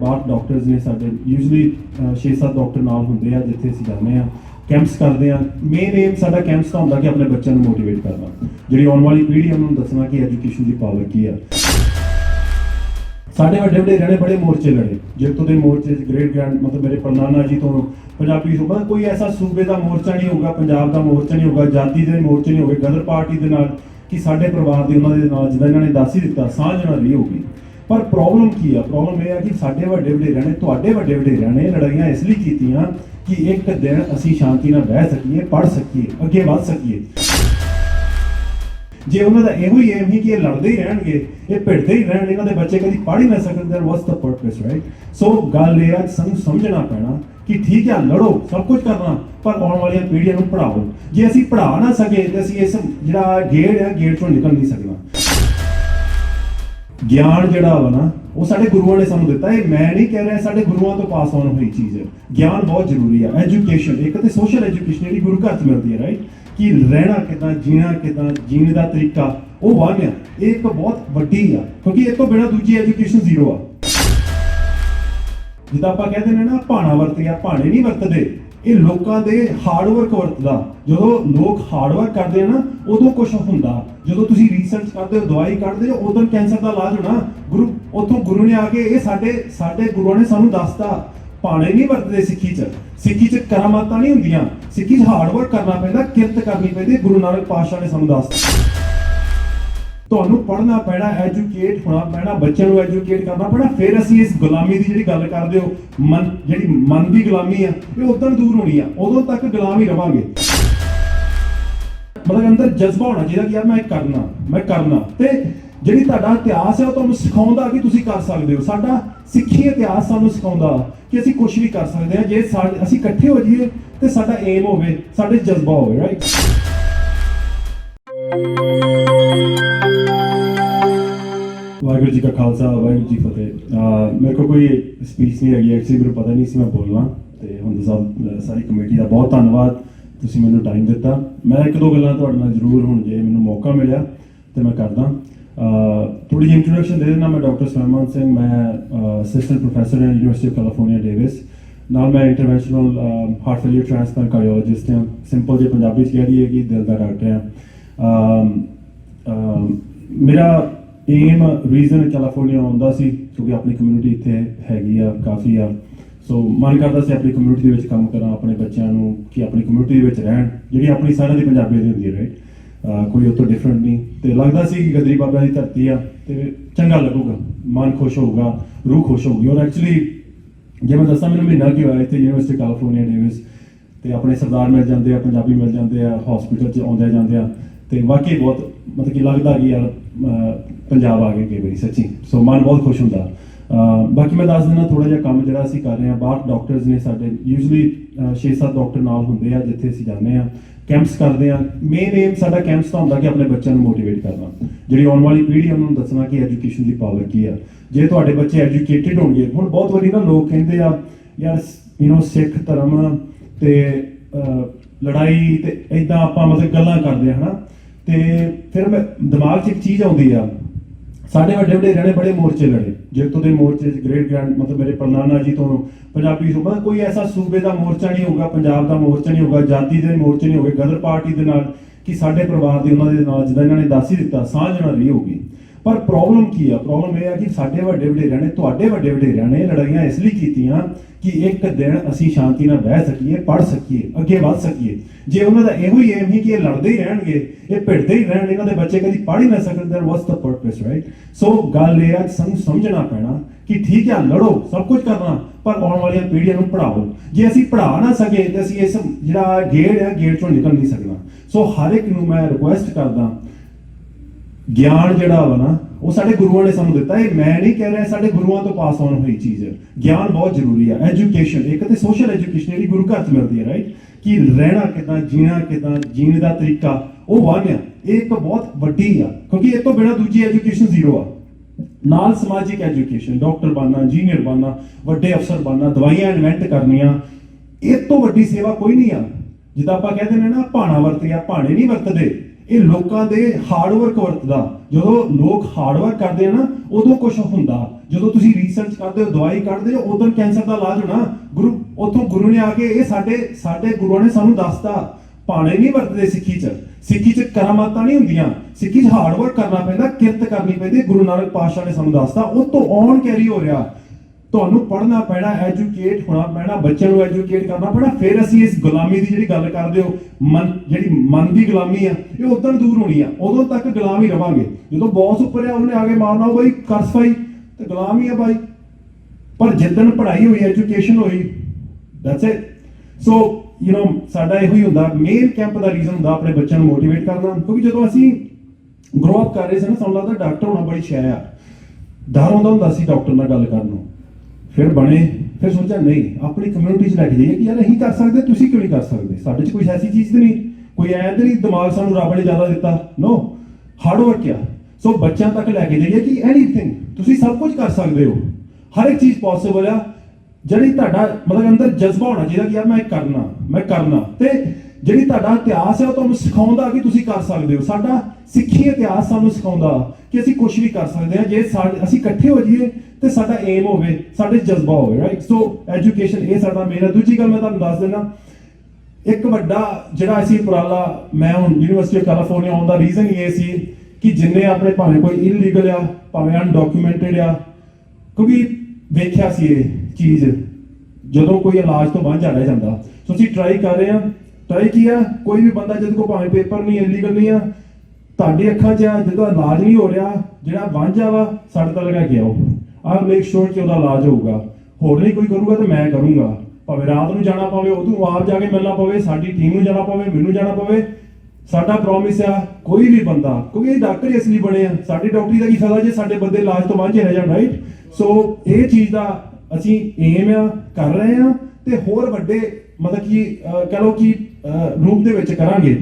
ਬਾਹਰ ਡਾਕਟਰਸ ਨੇ ਸਾਡੇ ਯੂਜੂਲੀ 6-7 ਡਾਕਟਰ ਨਾਲ ਹੁੰਦੇ ਆ, ਜਿੱਥੇ ਅਸੀਂ ਜਾਂਦੇ ਆ। ਕੈਂਪਸ ਕਰਦੇ ਆ। ਮੇਨ ਏਮ ਸਾਡਾ ਕੈਂਪਸ ਦਾ ਹੁੰਦਾ ਕਿ ਆਪਣੇ ਬੱਚਿਆਂ ਨੂੰ ਮੋਟੀਵੇਟ ਕਰਨਾ। ਜਿਹੜੀ ਆਉਣ ਵਾਲੀ ਪੀੜ੍ਹੀ ਉਹਨਾਂ ਨੂੰ ਦੱਸਣਾ ਕਿ ਐਜੂਕੇਸ਼ਨ ਦੀ ਪਾਵਰ ਕੀ ਆ। ਸਾਡੇ ਵੱਡੇ ਵੱਡੇ ਰਣੇ ਬੜੇ ਮੋਰਚੇ ਲੜੇ। ਜੇਤੂ ਦੇ ਮੋਰਚੇ ਗ੍ਰੇਟ ਗ੍ਰੈਂਡ ਮਤਲਬ ਮੇਰੇ ਪਰਨਾਨਾ ਜੀ ਤੋਂ ਪੰਜਾਬੀ ਸੂਬਾ ਕੋਈ ਐਸਾ ਸੂਬੇ ਦਾ ਮੋਰਚਾ ਨਹੀਂ ਹੋਊਗਾ, ਪੰਜਾਬ ਦਾ ਮੋਰਚਾ ਨਹੀਂ ਹੋਊਗਾ, ਜਾਤੀ ਦੇ ਮੋਰਚੇ ਨਹੀਂ ਹੋਗੇ ਗਦਰ ਪਾਰਟੀ ਦੇ ਨਾਲ, ਕਿ ਸਾਡੇ ਪਰਿਵਾਰ ਦੇ ਉਹਨਾਂ ਦੇ ਨਾਲ ਜਿੱਦਾਂ ਇਹਨਾਂ ਨੇ ਦੱਸ ਹੀ ਦਿੱਤਾ, ਸਾਂਝ ਨਾਲ ਨਹੀਂ ਹੋਊਗੀ। ਪਰ ਪ੍ਰੋਬਲਮ ਕੀ ਆ? ਪ੍ਰੋਬਲਮ ਇਹ ਆ ਕਿ ਸਾਡੇ ਵੱਡੇ ਵਡੇਰਿਆਂ ਨੇ ਤੁਹਾਡੇ ਵੱਡੇ ਵਡੇਰਿਆਂ ਨੇ ਲੜਾਈਆਂ ਇਸ ਲਈ ਕੀਤੀਆਂ ਕਿ ਇੱਕ ਦਿਨ ਅਸੀਂ ਸ਼ਾਂਤੀ ਨਾਲ ਬਹਿ ਸਕੀਏ ਪੜ ਸਕੀਏ, ਅੱਗੇ ਵਧ ਸਕੀਏ। ਜੇ ਉਹਨਾਂ ਦਾ ਇਹੋ ਹੀ ਏਮ ਹੀ ਕਿ ਇਹ ਲੜਦੇ ਹੀ ਰਹਿਣਗੇ, ਇਹ ਭਿੜਦੇ ਹੀ ਰਹਿਣਗੇ ਇਹਨਾਂ ਦੇ ਬੱਚੇ ਕਦੀ ਪੜ੍ਹ ਹੀ ਨਾ ਸਕਣ, then what's purpose right so ਗੱਲ ਇਹ ਆ ਸਾਨੂੰ ਸਮਝਣਾ ਪੈਣਾ ਕਿ ਠੀਕ ਆ, ਲੜੋ, ਸਭ ਕੁਝ ਕਰਨਾ, ਪਰ ਆਉਣ ਵਾਲੀਆਂ ਪੀੜ੍ਹੀਆਂ ਨੂੰ ਪੜਾਓ ਜੇ ਅਸੀਂ ਪੜ੍ਹਾ ਨਾ ਸਕੇ, ਤੇ ਅਸੀਂ ਇਸ ਜਿਹੜਾ ਗੇੜ ਹੈ ਗੇੜ ਚੋਂ ਨਿਕਲ ਨਹੀਂ ਸਕਣਾ। ਗਿਆਨ ਜਿਹੜਾ ਵਾ ਨਾ, ਉਹ ਸਾਡੇ ਗੁਰੂਆਂ ਨੇ ਸਾਨੂੰ ਦਿੱਤਾ। ਇਹ ਮੈਂ ਨਹੀਂ ਕਹਿ ਰਿਹਾ ਸਾਡੇ ਗੁਰੂਆਂ ਤੋਂ ਪਾਸ ਆਨ ਹੋਈ ਚੀਜ਼। ਹੈ ਗਿਆਨ ਬਹੁਤ ਜ਼ਰੂਰੀ ਹੈ ਐਜੂਕੇਸ਼ਨ ਇੱਕ ਤੇ ਸੋਸ਼ਲ ਐਜੂਕੇਸ਼ਨ ਜਿਹੜੀ ਗੁਰੂ ਘਰ ਚ ਮਿਲਦੀ ਹੈ ਰਾਈਟ ਕਿ ਰਹਿਣਾ ਕਿਦਾਂ, ਜੀਣਾ ਕਿਦਾਂ, ਜੀਣ ਦਾ ਤਰੀਕਾ, ਉਹ ਵਨ ਆ। ਇਹ ਇੱਕ ਬਹੁਤ ਵੱਡੀ ਆ, ਕਿਉਂਕਿ ਇਹ ਤੋਂ ਬਿਨਾ ਦੂਜੀ ਐਜੂਕੇਸ਼ਨ ਜ਼ੀਰੋ ਆ। ਜਿੱਦਾਂ ਆਪਾਂ ਕਹਿੰਦੇ ਨੇ ਨਾ, ਭਾਣਾ ਵਰਤਿਆ ਭਾਣੇ ਨਹੀਂ ਵਰਤਦੇ। ਇਹ ਲੋਕਾਂ ਦੇ ਹਾਰਡ ਵਰਕ ਵਰਤਦਾ ਜਦੋਂ ਲੋਕ ਹਾਰਡ ਵਰਕ ਕਰਦੇ ਆ ਨਾ, ਉਦੋਂ ਕੁਝ ਹੁੰਦਾ। ਜਦੋਂ ਤੁਸੀਂ ਰਿਸਰਚ ਕਰਦੇ ਹੋ, ਦਵਾਈ ਕੱਢਦੇ ਹੋ, ਉਦੋਂ ਕੈਂਸਰ ਦਾ ਇਲਾਜ ਹੋਣਾ। ਗੁਰੂ, ਉਥੋਂ ਗੁਰੂ ਨੇ ਆ ਕੇ ਇਹ ਸਾਡੇ ਸਾਡੇ ਗੁਰੂਆਂ ਨੇ ਸਾਨੂੰ ਦੱਸਤਾ। ਪਾਣੇ ਨਹੀਂ ਵਰਤਦੇ ਸਿੱਖੀ ਚ। ਸਿੱਖੀ ਚ ਕਰਾਮਾਤਾਂ ਨਹੀਂ ਹੁੰਦੀਆਂ। ਸਿੱਖੀ ਚ ਹਾਰਡ ਵਰਕ ਕਰਨਾ ਪੈਂਦਾ, ਕਿਰਤ ਕਰਨੀ ਪੈਂਦੀ। ਗੁਰੂ ਨਾਨਕ ਪਾਤਸ਼ਾਹ ਨੇ ਸਾਨੂੰ ਦੱਸਤਾ। ਤੁਹਾਨੂੰ ਪੜ੍ਹਨਾ ਪੈਣਾ ਐਜੂਕੇਟ ਹੋਣਾ ਪੈਣਾ, ਬੱਚਿਆਂ ਨੂੰ ਐਜੂਕੇਟ ਕਰਨਾ ਪੈਣਾ, ਫਿਰ ਅਸੀਂ ਇਸ ਗੁਲਾਮੀ ਦੀ ਜਿਹੜੀ ਗੱਲ ਕਰਦੇ ਹੋ, ਮਨ, ਜਿਹੜੀ ਮਨ ਦੀ ਗੁਲਾਮੀ ਆ, ਇਹ ਉਦੋਂ ਦੂਰ ਹੋਣੀ ਆ, ਉਦੋਂ ਤੱਕ ਗੁਲਾਮ ਹੀ ਰਵਾਂਗੇ। ਮਤਲਬ ਅੰਦਰ ਜਜ਼ਬਾ ਹੋਣਾ ਚਾਹੀਦਾ ਕਿ ਯਾਰ ਮੈਂ ਇਹ ਕਰਨਾ, ਮੈਂ ਕਰਨਾ। ਤੇ ਜਿਹੜੀ ਤੁਹਾਡਾ ਇਤਿਹਾਸ ਹੈ ਉਹ ਤੁਹਾਨੂੰ ਸਿਖਾਉਂਦਾ ਕਿ ਤੁਸੀਂ ਕਰ ਸਕਦੇ ਹੋ। ਸਾਡਾ ਸਿੱਖੀ ਇਤਿਹਾਸ ਸਾਨੂੰ ਸਿਖਾਉਂਦਾ ਕਿ ਅਸੀਂ ਕੁਝ ਵੀ ਕਰ ਸਕਦੇ ਹਾਂ। ਜੇ ਸਾ- ਅਸੀਂ ਇਕੱਠੇ ਹੋ ਜਾਈਏ, ਤੇ ਸਾਡਾ ਏਮ ਹੋਵੇ, ਸਾਡੇ ਜਜ਼ਬਾ ਹੋਵੇ ਰਾਈਟ ਵਾਹਿਗੁਰੂ ਜੀ ਕਾ ਖਾਲਸਾ, ਵਾਹਿਗੁਰੂ ਜੀ ਫਤਿਹ। ਮੇਰੇ ਕੋਲ ਕੋਈ ਸਪੀਚ ਨਹੀਂ ਹੈਗੀ ਐਕਚੁਅਲੀ ਮੈਨੂੰ ਪਤਾ ਨਹੀਂ ਸੀ ਮੈਂ ਬੋਲਣਾ, ਤੇ ਹੁਣ ਸਾਹਿਬ ਸਾਰੀ ਕਮੇਟੀ ਦਾ ਬਹੁਤ ਧੰਨਵਾਦ, ਤੁਸੀਂ ਮੈਨੂੰ ਟਾਈਮ ਦਿੱਤਾ। ਮੈਂ ਇੱਕ ਦੋ ਗੱਲਾਂ ਤੁਹਾਡੇ ਨਾਲ ਜ਼ਰੂਰ ਹੁਣ ਜੇ ਮੈਨੂੰ ਮੌਕਾ ਮਿਲਿਆ, ਤੇ ਮੈਂ ਕਰਦਾ। ਥੋੜੀ ਜਿਹੀ ਇੰਟਰੋਡਕਸ਼ਨ ਦੇ ਦੇਣਾ ਮੈਂ ਡਾਕਟਰ ਸਲਮਾਨ ਸਿੰਘ, ਮੈਂ ਅਸਿਸਟੈਂਟ ਪ੍ਰੋਫੈਸਰ ਹਾਂ ਯੂਨੀਵਰਸਿਟੀ ਆਫ ਕੈਲੀਫੋਰਨੀਆ ਡੇਵਿਸ ਨਾਲ ਮੈਂ interventional heart failure transplant cardiologist ਹਾਂ। ਸਿੰਪਲ ਜੇ ਪੰਜਾਬੀ ਚ ਕਹਿ ਦਈਏ ਕਿ ਦਿਲ ਦਾ ਡਾਕਟਰ ਹਾਂ। ਮੇਰਾ ਏਮ ਰੀਜ਼ਨ ਕੈਲੀਫੋਰਨੀਆ ਆਉਂਦਾ ਸੀ, ਕਿਉਂਕਿ ਆਪਣੀ ਕਮਿਊਨਿਟੀ ਇੱਥੇ ਹੈਗੀ ਆ, ਕਾਫੀ ਆ। ਸੋ ਮਨ ਕਰਦਾ ਸੀ ਆਪਣੀ ਕਮਿਊਨਿਟੀ ਦੇ ਵਿੱਚ ਕੰਮ ਕਰਾਂ, ਆਪਣੇ ਬੱਚਿਆਂ ਨੂੰ, ਕਿ ਆਪਣੀ ਕਮਿਊਨਿਟੀ ਦੇ ਵਿੱਚ ਰਹਿਣ, ਜਿਹੜੀ ਆਪਣੀ ਸਾਰਿਆਂ ਦੀ ਪੰਜਾਬੀ ਦੀ ਹੁੰਦੀ ਹੈ ਰਾਈਟ ਕੋਈ ਉਹ ਤੋਂ ਡਿਫਰੈਂਟ ਨਹੀਂ। ਤੇ ਲੱਗਦਾ ਸੀ ਕਿ ਗਦਰੀ ਬਾਬਾ ਦੀ ਧਰਤੀ ਆ, ਤੇ ਚੰਗਾ ਲੱਗੂਗਾ, ਮਨ ਖੁਸ਼ ਹੋਊਗਾ, ਰੂਹ ਖੁਸ਼ ਹੋਊਗੀ। ਔਰ ਐਕਚੁਅਲੀ ਜੇ ਮੈਂ ਦੱਸਾਂ, ਮੈਨੂੰ ਮਹੀਨਾ ਕੀ ਹੋਇਆ ਇੱਥੇ ਯੂਨੀਵਰਸਿਟੀ ਕੈਲੀਫੋਰਨੀਆ ਡੇਵਿਸ ਤੇ ਆਪਣੇ ਸਰਦਾਰ ਮਿਲ ਜਾਂਦੇ ਆ, ਪੰਜਾਬੀ ਮਿਲ ਜਾਂਦੇ ਆ ਹਸਪੀਟਲ 'ਚ ਆਉਂਦੇ ਜਾਂਦੇ ਆ। ਤੇ ਵਾਕਈ ਬਹੁਤ ਮਤਲਬ ਕਿ ਲੱਗਦਾ ਕਿ ਯਾਰ ਪੰਜਾਬ ਆ ਗਏ ਕਈ ਵਾਰੀ ਸੱਚੀ। ਸੋ ਮਨ ਬਹੁਤ ਖੁਸ਼ ਹੁੰਦਾ। ਬਾਕੀ ਮੈਂ ਦੱਸ ਦਿੰਦਾ ਥੋੜਾ ਜਿਹਾ ਕੰਮ ਜਿਹੜਾ ਅਸੀਂ ਕਰ ਰਹੇ ਹਾਂ। ਬਾਹਰ ਡਾਕਟਰਸ ਨੇ ਸਾਡੇ ਯੂਜੂਲੀ 6-7 ਡਾਕਟਰ ਨਾਲ ਹੁੰਦੇ ਆ, ਜਿੱਥੇ ਅਸੀਂ ਜਾਂਦੇ ਆ ਕੈਂਪਸ ਕਰਦੇ ਆ ਮੇਨ ਏਮ ਸਾਡਾ ਕੈਂਪਸ ਦਾ ਹੁੰਦਾ ਕਿ ਆਪਣੇ ਬੱਚਿਆਂ ਨੂੰ ਮੋਟੀਵੇਟ ਕਰਨਾ। ਜਿਹੜੀ ਆਉਣ ਵਾਲੀ ਪੀੜ੍ਹੀ ਆ, ਉਹਨਾਂ ਨੂੰ ਦੱਸਣਾ ਕਿ ਐਜੂਕੇਸ਼ਨ ਦੀ ਪਾਵਰ ਕੀ ਆ। ਜੇ ਤੁਹਾਡੇ ਬੱਚੇ ਐਜੂਕੇਟਿਡ ਹੋਣਗੇ, ਹੁਣ ਬਹੁਤ ਵਾਰੀ ਨਾ ਲੋਕ ਕਹਿੰਦੇ ਆ, ਯਾਰ ਯੂ نو ਸਿੱਖ ਧਰਮ ਤੇ ਲੜਾਈ ਤੇ ਇਦਾਂ ਆਪਾਂ ਮਤਲਬ ਗੱਲਾਂ ਕਰਦੇ ਆ, ਹਨਾ? ਤੇ ਫਿਰ ਮੈਂ ਦਿਮਾਗ 'ਚ ਇੱਕ ਚੀਜ਼ ਆਉਂਦੀ ਆ। ਸਾਡੇ ਵੱਡੇ ਵੱਡੇ ਰਣੇ ਬੜੇ ਮੋਰਚੇ ਲੜੇ। ਜੇਤੂ ਦੇ ਮੋਰਚੇ ਗ੍ਰੇਟ ਗ੍ਰੈਂਡ ਮਤਲਬ ਮੇਰੇ ਪਰਨਾਨਾ ਜੀ ਤੋਂ ਪੰਜਾਬੀ ਸੂਬਾ, ਕੋਈ ਐਸਾ ਸੂਬੇ ਦਾ ਮੋਰਚਾ ਨਹੀਂ ਹੋਊਗਾ, ਪੰਜਾਬ ਦਾ ਮੋਰਚਾ ਨਹੀਂ ਹੋਊਗਾ, ਜਾਤੀ ਦੇ ਮੋਰਚੇ ਨਹੀਂ ਹੋਗੇ ਗਦਰ ਪਾਰਟੀ ਦੇ ਨਾਲ, ਕਿ ਸਾਡੇ ਪਰਿਵਾਰ ਦੇ ਉਹਨਾਂ ਦੇ ਨਾਲ ਜਿੱਦਾਂ ਇਹਨਾਂ ਨੇ ਦੱਸ ਹੀ ਦਿੱਤਾ, ਸਾਂਝ ਨਾਲ ਨਹੀਂ ਹੋਊਗੀ। ਪਰ ਪ੍ਰੋਬਲਮ ਕੀ ਆ? ਪ੍ਰੋਬਲਮ ਇਹ ਆ ਕਿ ਸਾਡੇ ਵੱਡੇ ਵਡੇਰਿਆਂ ਨੇ ਤੁਹਾਡੇ ਵੱਡੇ ਵਡੇਰਿਆਂ ਨੇ ਲੜਾਈਆਂ ਇਸ ਲਈ ਕੀਤੀਆਂ ਕਿ ਇੱਕ ਦਿਨ ਅਸੀਂ ਸ਼ਾਂਤੀ ਨਾਲ ਬਹਿ ਸਕੀਏ ਪੜ ਸਕੀਏ, ਅੱਗੇ ਵਧ ਸਕੀਏ। ਜੇ ਉਹਨਾਂ ਦਾ ਇਹੋ ਹੀ ਏਮ ਹੀ ਕਿ ਇਹ ਲੜਦੇ ਹੀ ਰਹਿਣਗੇ, ਇਹ ਭਿੜਦੇ ਹੀ ਰਹਿਣਗੇ ਇਹਨਾਂ ਦੇ ਬੱਚੇ ਕਦੀ ਪੜ ਹੀ ਨਾ ਸਕਣ, then was the purpose right so ਗੱਲ ਇਹ ਆ ਸਾਨੂੰ ਸਮਝਣਾ ਪੈਣਾ ਕਿ ਠੀਕ ਆ, ਲੜੋ, ਸਭ ਕੁਝ ਕਰਨਾ, ਪਰ ਆਉਣ ਵਾਲੀਆਂ ਪੀੜ੍ਹੀਆਂ ਨੂੰ ਪੜਾਓ ਜੇ ਅਸੀਂ ਪੜਾ ਨਾ ਸਕੇ, ਤੇ ਅਸੀਂ ਇਸ ਜਿਹੜਾ ਗੇੜ ਹੈ ਗੇੜ ਚੋਂ ਨਿਕਲ ਨਹੀਂ ਸਕਣਾ। ਸੋ ਹਰ ਇੱਕ ਨੂੰ ਮੈਂ ਰਿਕੁਐਸਟ ਕਰਦਾ, ਗਿਆਨ ਜਿਹੜਾ ਵਾ ਨਾ ਉਹ ਸਾਡੇ ਗੁਰੂਆਂ ਨੇ ਸਾਨੂੰ ਦਿੱਤਾ। ਇਹ ਮੈਂ ਨਹੀਂ ਕਹਿ ਰਿਹਾ, ਸਾਡੇ ਗੁਰੂਆਂ ਤੋਂ ਪਾਸ ਆਨ ਹੋਈ ਚੀਜ਼ ਹੈ। ਗਿਆਨ ਬਹੁਤ ਜ਼ਰੂਰੀ ਹੈ। ਐਜੂਕੇਸ਼ਨ ਇੱਕ ਤੇ ਸੋਸ਼ਲ ਐਜੂਕੇਸ਼ਨ ਜਿਹੜੀ ਗੁਰੂ ਘਰ ਚ ਮਿਲਦੀ ਹੈ ਰਾਈਟ ਕਿ ਰਹਿਣਾ ਕਿਦਾਂ, ਜੀਣਾ ਕਿਦਾਂ, ਜੀਣ ਦਾ ਤਰੀਕਾ, ਉਹ ਵਨ ਆ ਇਹ ਇੱਕ ਬਹੁਤ ਵੱਡੀ ਆ, ਕਿਉਂਕਿ ਇਹ ਤੋਂ ਬਿਨਾ ਦੂਜੀ ਐਜੂਕੇਸ਼ਨ ਜ਼ੀਰੋ ਆ। ਨਾਲ ਸਮਾਜਿਕ ਐਜੂਕੇਸ਼ਨ ਡਾਕਟਰ ਬਣਨਾ ਇੰਜੀਨੀਅਰ ਬਣਨਾ, ਵੱਡੇ ਅਫਸਰ ਬਣਨਾ, ਦਵਾਈਆਂ ਇਨਵੈਂਟ ਕਰਨੀਆਂ, ਇਹ ਤੋਂ ਵੱਡੀ ਸੇਵਾ ਕੋਈ ਨਹੀਂ ਆ। ਜਿੱਦਾਂ ਆਪਾਂ ਕਹਿੰਦੇ ਨੇ ਨਾ, ਭਾਣਾ ਵਰਤਿਆ ਭਾਣੇ ਨਹੀਂ ਵਰਤਦੇ। ਇਹ ਲੋਕਾਂ ਦੇ ਹਾਰਡ ਵਰਕ ਵਰਤਦਾ ਜਦੋਂ ਲੋਕ ਹਾਰਡ ਵਰਕ ਕਰਦੇ ਆ ਨਾ, ਉਦੋਂ ਕੁਝ ਹੁੰਦਾ। ਜਦੋਂ ਤੁਸੀਂ ਰਿਸਰਚ ਕਰਦੇ ਹੋ, ਦਵਾਈ ਕੱਢਦੇ ਹੋ, ਉਦੋਂ ਕੈਂਸਰ ਦਾ ਇਲਾਜ ਹੋਣਾ। ਗੁਰੂ, ਉਥੋਂ ਗੁਰੂ ਨੇ ਆ ਕੇ ਇਹ ਸਾਡੇ ਸਾਡੇ ਗੁਰੂਆਂ ਨੇ ਸਾਨੂੰ ਦੱਸਤਾ। ਪਾਣੇ ਨਹੀਂ ਵਰਤਦੇ ਸਿੱਖੀ ਚ। ਸਿੱਖੀ ਚ ਕਰਾਮਾਤਾਂ ਨਹੀਂ ਹੁੰਦੀਆਂ। ਸਿੱਖੀ ਚ ਹਾਰਡ ਵਰਕ ਕਰਨਾ ਪੈਂਦਾ, ਕਿਰਤ ਕਰਨੀ ਪੈਂਦੀ। ਗੁਰੂ ਨਾਨਕ ਪਾਤਸ਼ਾਹ ਨੇ ਸਾਨੂੰ ਦੱਸਤਾ। ਉਹ ਤੋਂ ਔਨ ਕੈਰੀ ਹੋ ਰਿਹਾ। ਤੁਹਾਨੂੰ ਪੜ੍ਹਨਾ ਪੈਣਾ ਐਜੂਕੇਟ ਹੋਣਾ ਪੈਣਾ, ਬੱਚਿਆਂ ਨੂੰ ਐਜੂਕੇਟ ਕਰਨਾ ਪੈਣਾ, ਫਿਰ ਅਸੀਂ ਇਸ ਗੁਲਾਮੀ ਦੀ ਜਿਹੜੀ ਗੱਲ ਕਰਦੇ ਹੋ, ਮਨ, ਜਿਹੜੀ ਮਨ ਦੀ ਗੁਲਾਮੀ ਆ, ਇਹ ਉਦੋਂ ਦੂਰ ਹੋਣੀ ਆ, ਉਦੋਂ ਤੱਕ ਗੁਲਾਮ ਹੀ ਰਵਾਂਗੇ। ਜਦੋਂ ਬੌਸ ਉੱਪਰ ਆ, ਉਹਨੇ ਆ ਕੇ ਮਾਰਨਾ, ਉਹ ਬਈ ਕਰ ਸਫ਼ਾਈ ਤੇ ਗੁਲਾਮ ਹੀ ਆ ਬਾਈ। ਪਰ ਜਿੱਦਣ ਪੜ੍ਹਾਈ ਹੋਈ ਐਜੂਕੇਸ਼ਨ ਹੋਈ that's it so you know ਸਾਡਾ ਇਹੋ ਹੀ ਹੁੰਦਾ ਮੇਨ ਕੈਂਪ ਦਾ ਰੀਜ਼ਨ ਹੁੰਦਾ ਆਪਣੇ ਬੱਚਿਆਂ ਨੂੰ ਮੋਟੀਵੇਟ ਕਰਨਾ, ਕਿਉਂਕਿ ਜਦੋਂ ਅਸੀਂ ਗਰੋ ਅਪ ਕਰ ਰਹੇ ਸੀ ਨਾ, ਸਾਨੂੰ ਲੱਗਦਾ ਡਾਕਟਰ ਹੋਣਾ ਬੜੀ ਸ਼ੈ ਆ। ਡਰ ਹੁੰਦਾ ਹੁੰਦਾ ਸੀ ਡਾਕਟਰ ਨਾਲ ਗੱਲ ਕਰਨ ਨੂੰ। ਫਿਰ ਬਣੇ, ਫਿਰ ਸੋਚਿਆ ਨਹੀਂ, ਆਪਣੀ ਕਮਿਊਨਿਟੀ 'ਚ ਲੈ ਕੇ ਜਾਈਏ ਕਿ ਯਾਰ ਅਸੀਂ ਕਰ ਸਕਦੇ, ਤੁਸੀਂ ਕਿਉਂ ਨਹੀਂ ਕਰ ਸਕਦੇ? ਸਾਡੇ 'ਚ ਕੋਈ ਐਸੀ ਚੀਜ਼ ਤਾਂ ਨਹੀਂ। ਕੋਈ ਐਂ ਤਾਂ ਨਹੀਂ ਦਿਮਾਗ ਸਾਨੂੰ ਰੱਬ ਨੇ ਜ਼ਿਆਦਾ ਦਿੱਤਾ। ਨੋ ਹਾਰਡ ਵਰਕ ਆ। ਸੋ ਬੱਚਿਆਂ ਤੱਕ ਲੈ ਕੇ ਜਾਈਏ ਕਿ ਐਨੀਥਿੰਗ ਤੁਸੀਂ ਸਭ ਕੁਝ ਕਰ ਸਕਦੇ ਹੋ। ਹਰ ਇੱਕ ਚੀਜ਼ ਪੋਸੀਬਲ ਆ। ਜਿਹੜੀ ਤੁਹਾਡਾ, ਮਤਲਬ ਅੰਦਰ ਜਜ਼ਬਾ ਹੋਣਾ ਚਾਹੀਦਾ ਕਿ ਯਾਰ ਮੈਂ ਇਹ ਕਰਨਾ, ਮੈਂ ਕਰਨਾ। ਤੇ ਜਿਹੜੀ ਤੁਹਾਡਾ ਇਤਿਹਾਸ ਹੈ ਉਹ ਤੁਹਾਨੂੰ ਸਿਖਾਉਂਦਾ ਕਿ ਤੁਸੀਂ ਕਰ ਸਕਦੇ ਹੋ। ਸਾਡਾ ਸਿੱਖੀ ਇਤਿਹਾਸ ਸਾਨੂੰ ਸਿਖਾਉਂਦਾ ਕਿ ਅਸੀਂ ਕੁਝ ਵੀ ਕਰ ਸਕਦੇ ਹਾਂ। ਜੇ ਸਾਡੇ- ਅਸੀਂ ਇਕੱਠੇ ਹੋ ਜਾਈਏ ਤੇ ਸਾਡਾ ਏਮ ਹੋਵੇ, ਸਾਡੇ ਜਜ਼ਬਾ ਹੋਵੇ ਰਾਈਟ ਸੋ ਐਜੂਕੇਸ਼ਨ ਇਹ ਸਾਡਾ ਮੇਰਾ ਦੂਜੀ ਗੱਲ ਮੈਂ ਤੁਹਾਨੂੰ ਦੱਸ ਦਿੰਦਾ, ਇੱਕ ਵੱਡਾ ਜਿਹੜਾ ਅਸੀਂ ਉਪਰਾਲਾ, ਮੈਂ ਹੁਣ ਯੂਨੀਵਰਸਿਟੀ ਆਫ ਕੈਲੀਫੋਰਨੀਆ ਆਉਣ ਦਾ ਰੀਜ਼ਨ ਇਹ ਸੀ ਕਿ ਜਿੰਨੇ ਆਪਣੇ ਭਾਵੇਂ ਕੋਈ ਇਲੀਗਲ ਆ, ਭਾਵੇਂ ਅਨਡਾਕੂਮੈਂਟਡ ਆ, ਕਿਉਂਕਿ ਵੇਖਿਆ ਸੀ ਇਹ ਚੀਜ਼, ਜਦੋਂ ਕੋਈ ਇਲਾਜ ਤੋਂ ਵਾਂਝਾ ਰਹਿ ਜਾਂਦਾ। ਸੋ ਅਸੀਂ ਟਰਾਈ ਕਰ ਰਹੇ ਹਾਂ। ਟਰਾਈ ਕੀਆ ਕੋਈ ਵੀ ਬੰਦਾ ਜਿਹਦੇ ਕੋਲ ਭਾਵੇਂ ਪੇਪਰ ਨਹੀਂ ਇਲੀਗਲ ਨਹੀਂ ਆ, ਤੁਹਾਡੀ ਅੱਖਾਂ 'ਚ ਆ ਜਦੋਂ ਇਲਾਜ ਨਹੀਂ ਹੋ ਰਿਹਾ, ਜਿਹੜਾ ਵਾਂਝਾ ਵਾ, ਸਾਡੇ ਤੋਂ ਲਗਾ ਗਿਆ ਉਹ ਆ ਮੇਕ ਸ਼ੋਰ ਕਿ ਉਹਦਾ ਇਲਾਜ ਹੋਊਗਾ। ਹੋਰ ਨਹੀਂ ਕੋਈ ਕਰੂਗਾ ਤੇ ਮੈਂ ਕਰੂੰਗਾ। ਭਾਵੇਂ ਰਾਤ ਨੂੰ ਜਾਣਾ ਪਵੇ ਉਦੋਂ ਆਪ ਜਾ ਕੇ ਮਿਲਣਾ ਪਵੇ ਸਾਡੀ ਟੀਮ ਨੂੰ ਜਾਣਾ ਪਵੇ ਮੈਨੂੰ ਜਾਣਾ ਪਵੇ। ਸਾਡਾ ਪ੍ਰੋਮਿਸ ਆ ਕੋਈ ਵੀ ਬੰਦਾ ਕਿਉਂਕਿ ਇਹ ਡਾਕਟਰ ਹੀ ਅਸਲੀ ਬਣੇ ਆ। ਸਾਡੀ ਡਾਕਟਰੀ ਦਾ ਕੀ ਫਾਇਦਾ ਜੇ ਸਾਡੇ ਬੰਦੇ ਇਲਾਜ ਤੋਂ ਵਾਂਝੇ ਰਹਿ ਜਾਣ ਰਾਈਟ ਸੋ ਇਹ ਚੀਜ਼ ਦਾ ਅਸੀਂ ਏਮ ਆ ਕਰ ਰਹੇ ਆ ਤੇ ਹੋਰ ਵੱਡੇ ਮਤਲਬ ਕਿ ਅਹ, ਕਹ ਲਓ ਕਿ ਰੂਪ ਦੇ ਵਿੱਚ ਕਰਾਂਗੇ।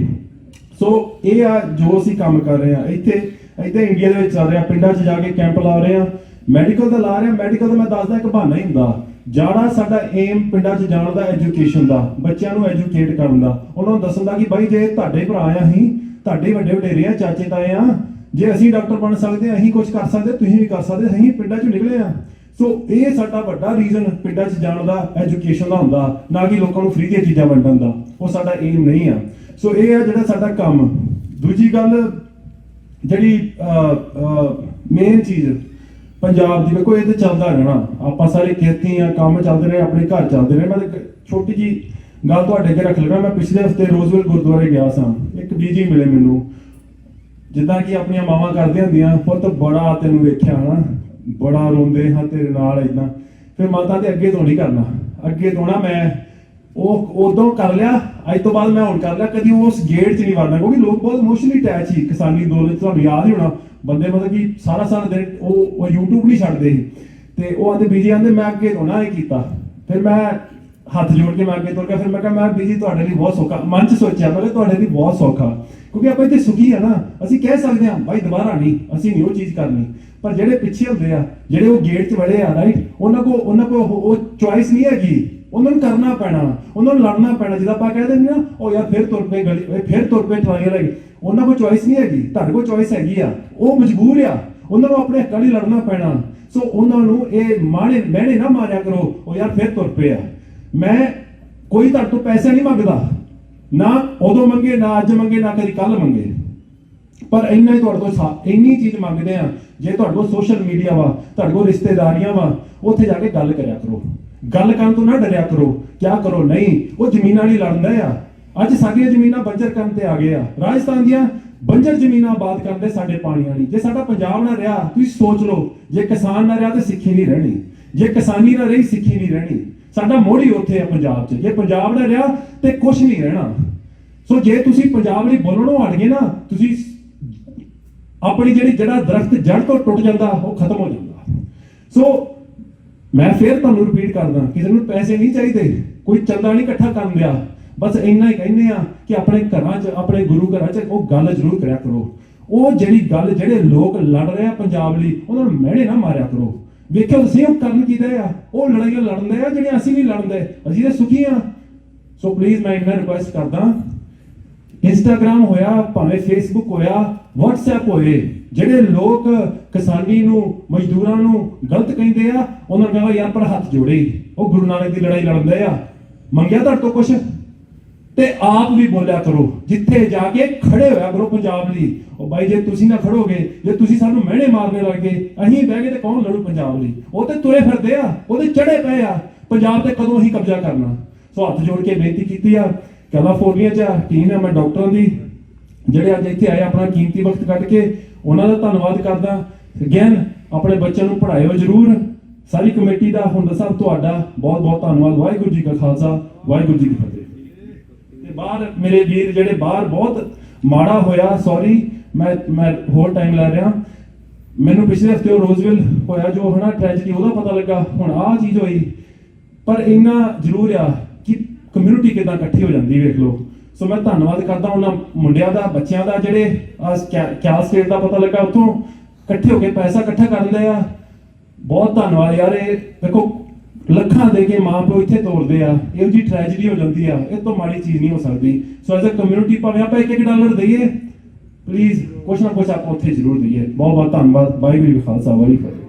ਸੋ ਇਹ ਆ ਜੋ ਅਸੀਂ ਕੰਮ ਕਰ ਰਹੇ ਆ। ਇੱਥੇ ਇੱਥੇ ਇੰਡੀਆ ਦੇ ਵਿੱਚ ਚੱਲ ਰਿਹਾ ਪਿੰਡਾਂ 'ਚ ਜਾ ਕੇ ਕੈਂਪ ਲਾ ਰਹੇ ਆ। ਮੈਡੀਕਲ ਦਾ ਲਾ ਰਿਹਾ ਮੈਡੀਕਲ ਦਾ ਮੈਂ ਦੱਸਦਾ, ਇੱਕ ਬਹਾਨਾ ਹੀ ਹੁੰਦਾ। ਜਾਣਾ ਸਾਡਾ ਏਮ ਪਿੰਡਾਂ 'ਚ ਜਾਣ ਦਾ ਐਜੂਕੇਸ਼ਨ ਦਾ, ਬੱਚਿਆਂ ਨੂੰ ਐਜੂਕੇਟ ਕਰਨ ਦਾ। ਉਹਨਾਂ ਨੂੰ ਦੱਸਣ ਦਾ ਕਿ ਬਾਈ, ਜੇ ਤੁਹਾਡੇ ਭਰਾ ਆ, ਅਸੀਂ ਤੁਹਾਡੇ ਵੱਡੇ ਵਡੇਰੇ ਆ, ਚਾਚੇ ਤਾਏ ਆ, ਜੇ ਅਸੀਂ ਡਾਕਟਰ ਬਣ ਸਕਦੇ ਆ, ਅਸੀਂ ਕੁਝ ਕਰ ਸਕਦੇ, ਤੁਸੀਂ ਵੀ ਕਰ ਸਕਦੇ, ਅਸੀਂ ਪਿੰਡਾਂ 'ਚ ਨਿਕਲੇ ਆ। ਸੋ ਇਹ ਸਾਡਾ ਵੱਡਾ ਰੀਜ਼ਨ ਪਿੰਡਾਂ 'ਚ ਜਾਣ ਦਾ ਐਜੂਕੇਸ਼ਨ ਦਾ ਹੁੰਦਾ, ਨਾ ਕਿ ਲੋਕਾਂ ਨੂੰ ਫ੍ਰੀ ਦੀਆਂ ਚੀਜ਼ਾਂ ਵੰਡਣ ਦਾ। ਉਹ ਸਾਡਾ ਏਮ ਨਹੀਂ ਆ। ਸੋ ਇਹ ਆ ਜਿਹੜਾ ਸਾਡਾ ਕੰਮ। ਦੂਜੀ ਗੱਲ, ਜਿਹੜੀ ਮੇਨ ਚੀਜ਼ ਪੰਜਾਬ ਦੀ ਵੇਖੋ, ਇਹ ਤੇ ਚੱਲਦਾ ਰਹਿਣਾ। ਆਪਾਂ ਸਾਰੇ ਖੇਤੀ ਆ ਕੰਮ ਚੱਲਦੇ ਰਹੇ, ਆਪਣੇ ਘਰ ਚੱਲਦੇ ਰਹੇ। ਮੈਂ ਛੋਟੀ ਜੀ ਗੱਲ ਤੁਹਾਡੇ ਅੱਗੇ ਰੱਖ ਲੈਣਾ ਮੈਂ ਪਿਛਲੇ ਹਫ਼ਤੇ ਰੋਜ਼ਵਿਲ ਗੁਰਦੁਆਰੇ ਗਿਆ ਸਾਂ। ਇੱਕ ਬੀਜੀ ਮਿਲੇ ਮੈਨੂੰ। ਜਿੱਦਾਂ ਕਿ ਆਪਣੀਆਂ ਮਾਵਾਂ ਕਰਦੀਆਂ ਹੁੰਦੀਆਂ, ਪੁੱਤ ਬੜਾ ਤੈਨੂੰ ਵੇਖਿਆ ਹਨਾ। ਬੜਾ ਰੋਂਦੇ ਹਾਂ ਤੇਰੇ ਨਾਲ ਇਦਾਂ ਫਿਰ ਮਾਤਾ ਦੇ ਅੱਗੇ ਤੋਂ ਨਹੀਂ ਕਰਨਾ। ਅੱਗੇ ਤੋਂ ਨਾ ਮੈਂ ਉਹ ਉਦੋਂ ਕਰ ਲਿਆ, ਅੱਜ ਤੋਂ ਬਾਅਦ ਮੈਂ ਹੁਣ ਕਰ ਲਿਆ। ਕਦੀ ਉਸ ਗੇਟ 'ਚ ਨਹੀਂ ਵੜਨਾ, ਕਿਉਂਕਿ ਲੋਕ ਬਹੁਤ ਇਮੋਸ਼ਨਲੀ ਅਟੈਚ ਸੀ। ਕਿਸਾਨੀ ਅੰਦੋਲਨ 'ਚ ਤੁਹਾਨੂੰ ਯਾਦ ਹੀ ਹੋਣਾ। ਬੰਦੇ ਮਤਲਬ ਕਿ ਸਾਰਾ ਸਾਰਾ ਦਿਨ ਉਹ ਉਹ YouTube ਨਹੀਂ ਛੱਡਦੇ ਸੀ। ਤੇ ਉਹ ਆਂਦੇ ਬੀਜੀ ਆਂਦੇ, ਮੈਂ ਅੱਗੇ ਤੋਂ ਨਾ ਇਹ ਕੀਤਾ। ਫਿਰ ਮੈਂ ਹੱਥ ਜੋੜ ਕੇ ਮੈਂ ਅੱਗੇ ਤੁਰ ਗਿਆ। ਫਿਰ ਮੈਂ ਕਿਹਾ, ਮੈਂ ਬੀਜੀ ਤੁਹਾਡੇ ਲਈ ਬਹੁਤ ਸੌਖਾ ਮਨ 'ਚ ਸੋਚਿਆ, ਮੈਂ ਕਿਹਾ, ਤੁਹਾਡੇ ਲਈ ਬਹੁਤ ਸੌਖਾ। ਕਿਉਂਕਿ ਆਪਾਂ ਇੱਥੇ ਸੁਖੀ ਆ ਨਾ। ਅਸੀਂ ਕਹਿ ਸਕਦੇ ਹਾਂ ਭਾਈ ਦੁਬਾਰਾ ਨਹੀਂ। ਅਸੀਂ ਨਹੀਂ ਉਹ ਚੀਜ਼ ਕਰਨੀ। ਪਰ ਜਿਹੜੇ ਪਿੱਛੇ ਹੁੰਦੇ ਆ, ਜਿਹੜੇ ਉਹ ਗੇਟ 'ਚ ਵੜੇ ਆ ਰਾਈਟ ਉਹਨਾਂ ਕੋ ਉਹਨਾਂ ਕੋ ਉਹ- ਉਹ ਚੁਆਇਸ ਨਹੀਂ ਹੈਗੀ। ਉਹਨਾਂ ਨੂੰ ਕਰਨਾ ਪੈਣਾ ਉਹਨਾਂ ਨੂੰ ਲੜਨਾ ਪੈਣਾ ਜਿਹਦਾ ਆਪਾਂ ਕਹਿ ਦਿੰਦੇ ਨਾ ਉਹ ਯਾਰ ਫਿਰ ਤੁਰ ਪਏ ਗਲੀ ਫਿਰ ਤੁਰ ਪਏ ਟਰਾਈਆਂ ਲੱਗੀ ਉਹਨਾਂ ਕੋਲ ਚੁਆਇਸ ਨਹੀਂ ਹੈਗੀ, ਤੁਹਾਡੇ ਕੋਲ ਚੋਇਸ ਹੈਗੀ ਆ। ਉਹ ਮਜਬੂਰ ਆ, ਉਹਨਾਂ ਨੂੰ ਆਪਣੇ ਹੱਕਾਂ ਲਈ ਲੜਨਾ ਪੈਣਾ। ਸੋ ਉਹਨਾਂ ਨੂੰ ਇਹ ਮਾਣੇ ਮਹਿਣੇ ਨਾ ਮਾਰਿਆ ਕਰੋ, ਉਹ ਯਾਰ ਫਿਰ ਤੁਰ ਪਏ ਆ। ਮੈਂ ਕੋਈ ਤੁਹਾਡੇ ਤੋਂ ਪੈਸੇ ਨਹੀਂ ਮੰਗਦਾ, ਨਾ ਉਦੋਂ ਮੰਗੇ, ਨਾ ਅੱਜ ਮੰਗੇ, ਨਾ ਕਦੀ ਕੱਲ ਮੰਗੇ। ਪਰ ਇੰਨਾ ਹੀ ਤੁਹਾਡੇ ਕੋਲ ਸਾ- ਇੰਨੀ ਚੀਜ਼ ਮੰਗਦੇ ਆ, ਜੇ ਤੁਹਾਡੇ ਕੋਲ ਸੋਸ਼ਲ ਮੀਡੀਆ ਵਾ, ਤੁਹਾਡੇ ਕੋਲ ਰਿਸ਼ਤੇਦਾਰੀਆਂ ਵਾ, ਉੱਥੇ ਜਾ ਕੇ ਗੱਲ ਕਰਿਆ ਕਰੋ। ਗੱਲ ਕਰਨ ਤੋਂ ਨਾ ਡਰਿਆ ਕਰੋ। ਕਿਆ ਕਰੋ? ਨਹੀਂ, ਉਹ ਜ਼ਮੀਨਾਂ ਨਹੀਂ ਲੜਦਾ ਆ। ਅੱਜ ਸਾਡੀਆਂ ਜ਼ਮੀਨਾਂ ਬੰਜਰ ਕਰਨ ਤੇ ਆ ਗਏ ਆ। ਰਾਜਸਥਾਨ ਦੀਆਂ ਬੰਜਰ ਜ਼ਮੀਨਾਂ ਆਬਾਦ ਕਰਦੇ ਸਾਡੇ ਪਾਣੀਆਂ ਦੀ ਜੇ ਸਾਡਾ ਪੰਜਾਬ ਨਾ ਰਿਹਾ, ਤੁਸੀਂ ਸੋਚ ਲਓ, ਜੇ ਕਿਸਾਨ ਨਾ ਰਿਹਾ ਤਾਂ ਸਿੱਖੀ ਨਹੀਂ ਰਹਿਣੀ। ਜੇ ਕਿਸਾਨੀ ਨਾ ਰਹੀ, ਸਿੱਖੀ ਨਹੀਂ ਰਹਿਣੀ। ਸਾਡਾ ਮੋੜੀ ਉੱਥੇ ਆ ਪੰਜਾਬ 'ਚ। ਜੇ ਪੰਜਾਬ ਨਾ ਰਿਹਾ ਤੇ ਕੁਝ ਨਹੀਂ ਰਹਿਣਾ। ਸੋ ਜੇ ਤੁਸੀਂ ਪੰਜਾਬ ਲਈ ਬੋਲਣੋਂ ਹਟ ਗਏ ਨਾ, ਤੁਸੀਂ ਆਪਣੀ ਜਿਹੜੀ ਜਿਹੜਾ ਦਰਖਤ ਜੜ ਤੋਂ ਟੁੱਟ ਜਾਂਦਾ, ਉਹ ਖਤਮ ਹੋ ਜਾਂਦਾ। ਸੋ ਮੈਂ ਫੇਰ ਤੁਹਾਨੂੰ ਰਿਪੀਟ ਕਰਦਾ, ਕਿਸੇ ਨੂੰ ਪੈਸੇ ਨਹੀਂ ਚਾਹੀਦੇ, ਕੋਈ ਚੰਦਾ ਨਹੀਂ ਇਕੱਠਾ ਕਰਨ ਦਿਆ। ਬਸ ਇੰਨਾ ਹੀ ਕਹਿੰਦੇ ਆ ਕਿ ਆਪਣੇ ਘਰਾਂ 'ਚ, ਆਪਣੇ ਗੁਰੂ ਘਰਾਂ 'ਚ ਉਹ ਗੱਲ ਜ਼ਰੂਰ ਕਰਿਆ ਕਰੋ। ਉਹ ਜਿਹੜੀ ਗੱਲ, ਜਿਹੜੇ ਲੋਕ ਲੜ ਰਹੇ ਆ ਪੰਜਾਬ ਲਈ, ਉਹਨਾਂ ਨੂੰ ਮਿਹਣੇ ਨਾ ਮਾਰਿਆ ਕਰੋ। ਵੇਖਿਓ ਤੁਸੀਂ ਉਹ ਕਰਨ ਕੀਦੇ ਆ? ਉਹ ਲੜਾਈਆਂ ਲੜਨਦੇ ਆ, ਜਿਹੜੀਆਂ ਅਸੀਂ ਨਹੀਂ ਲੜਦੇ ਅਸੀਂ ਤਾਂ ਸੁਖੀ ਆ। ਸੋ ਪਲੀਜ਼ ਮੈਂ ਇਹਨਾਂ ਰਿਕੁਐਸਟ ਕਰਦਾ ਇੰਸਟਾਗ੍ਰam ਹੋਇਆ, ਭਾਵੇਂ ਫੇਸਬੁੱਕ ਹੋਇਆ, WhatsApp ਹੋਏ, ਜਿਹੜੇ ਲੋਕ ਕਿਸਾਨੀ ਨੂੰ, ਮਜ਼ਦੂਰਾਂ ਨੂੰ ਗਲਤ ਕਹਿੰਦੇ ਆ, ਉਹਨਾਂ ਨੂੰ ਕਹਾਂ ਯਾਰ ਪਰ ਹੱਥ ਜੋੜੇ ਹੀ। ਉਹ ਗੁਰੂ ਨਾਨਕ ਦੀ ਲੜਾਈ ਲੜਦੇ ਆ। ਮੰਗਿਆ ਤੁਹਾਡੇ ਤੋਂ ਕੁਛ? ਤੇ ਆਪ ਵੀ ਬੋਲਿਆ ਕਰੋ, ਜਿੱਥੇ ਜਾ ਕੇ ਖੜੇ ਹੋਇਆ ਕਰੋ ਪੰਜਾਬ ਲਈ। ਉਹ ਬਾਈ, ਜੇ ਤੁਸੀਂ ਨਾ ਖੜੋਗੇ, ਜੇ ਤੁਸੀਂ ਸਾਨੂੰ ਮਹਿਣੇ ਮਾਰਨੇ ਲੱਗੇ, ਅਸੀਂ ਬਹਿ ਗਏ ਤੇ ਕੌਣ ਲੜੂ ਪੰਜਾਬ ਲਈ? ਉਹ ਤੇ ਤੁਰੇ ਫਿਰਦੇ ਆ ਉਹਦੇ ਚੜੇ ਪਏ ਆ। ਪੰਜਾਬ ਤੇ ਕਦੋਂ ਅਸੀਂ ਕਬਜ਼ਾ ਕਰਨਾ? ਸੋ ਹੱਥ ਜੋੜ ਕੇ ਬੇਨਤੀ ਕੀਤੀ ਆ ਕੈਲੀਫੋਰਨੀਆ ਚ ਟੀਮ ਹੈ ਮੈਂ ਡਾਕਟਰਾਂ ਦੀ? ਜਿਹੜੇ ਅੱਜ ਇੱਥੇ ਆਏ, ਆਪਣਾ ਕੀਮਤੀ ਵਕਤ ਕੱਢ ਕੇ, ਉਹਨਾਂ ਦਾ ਧੰਨਵਾਦ ਕਰਦਾ। ਅਗੇਨ ਆਪਣੇ ਬੱਚਿਆਂ ਨੂੰ ਪੜ੍ਹਾਇਓ ਜਰੂਰ। ਸਾਰੀ ਕਮੇਟੀ ਦਾ ਹੁੰਦਾ ਸਾਹਿਬ ਤੁਹਾਡਾ ਬਹੁਤ ਬਹੁਤ ਧੰਨਵਾਦ। ਵਾਹਿਗੁਰੂ ਜੀ ਕਾ ਖਾਲਸਾ, ਵਾਹਿਗੁਰੂ ਜੀ ਕੀ ਫਤਿਹ। ਤੇ ਬਾਹਰ ਮੇਰੇ ਵੀਰ ਜਿਹੜੇ ਬਾਹਰ ਬਹੁਤ ਮਾੜਾ ਹੋਇਆ ਸੌਰੀ ਮੈਂ ਮੈਂ ਹੋਰ ਟਾਈਮ ਲੈ ਰਿਹਾ। ਮੈਨੂੰ ਪਿਛਲੇ ਹਫ਼ਤੇ ਉਹ ਰੋਜ਼ਵਿਲ ਹੋਇਆ ਜੋ ਹਨਾ ਟ੍ਰੈਜਡੀ ਉਹਦਾ ਪਤਾ ਲੱਗਾ। ਹੁਣ ਆਹ ਚੀਜ਼ ਹੋਈ। ਪਰ ਇੰਨਾ ਜ਼ਰੂਰ ਆ ਕਮਿਊਨਿਟੀ ਕਿਦਾਂ ਇਕੱਠੀ ਹੋ ਜਾਂਦੀ ਵੇਖ ਲਓ। ਸੋ ਮੈਂ ਧੰਨਵਾਦ ਕਰਦਾ ਉਹਨਾਂ ਮੁੰਡਿਆਂ ਦਾ, ਬੱਚਿਆਂ ਦਾ ਜਿਹੜੇ ਆਹ ਕਿਆ- ਸਟੇਟ ਦਾ ਪਤਾ ਲੱਗਾ, ਉੱਥੋਂ ਇਕੱਠੇ ਹੋ ਕੇ ਪੈਸਾ ਇਕੱਠਾ ਕਰ ਆ ਬਹੁਤ ਧੰਨਵਾਦ ਯਾਰ, ਇਹ ਦੇਖੋ, ਲੱਖਾਂ ਦੇ ਕੇ ਮਾਂ ਪਿਓ ਇੱਥੇ ਤੋਰਦੇ ਆ। ਇਹੋ ਜੀ ਟ੍ਰੈਜਡੀ ਹੋ ਜਾਂਦੀ ਆ, ਇਹ ਤੋਂ ਮਾੜੀ ਚੀਜ਼ ਨਹੀਂ ਹੋ ਸਕਦੀ। ਸੋ ਐਜ਼ ਅ ਕਮਿਊਨਿਟੀ ਭਾਵੇਂ ਆਪਾਂ ਇੱਕ ਇੱਕ ਡਾਲਰ ਦਈਏ ਪਲੀਜ਼ ਕੁਛ ਨਾ ਕੁਛ ਆਪਾਂ ਉੱਥੇ ਜ਼ਰੂਰ ਦਈਏ। ਬਹੁਤ ਬਹੁਤ ਧੰਨਵਾਦ, ਵਾਹਿਗੁਰੂ ਜੀ ਕਾ ਖਾਲਸਾ, ਵਾਹਿਗੁਰੂ ਜੀ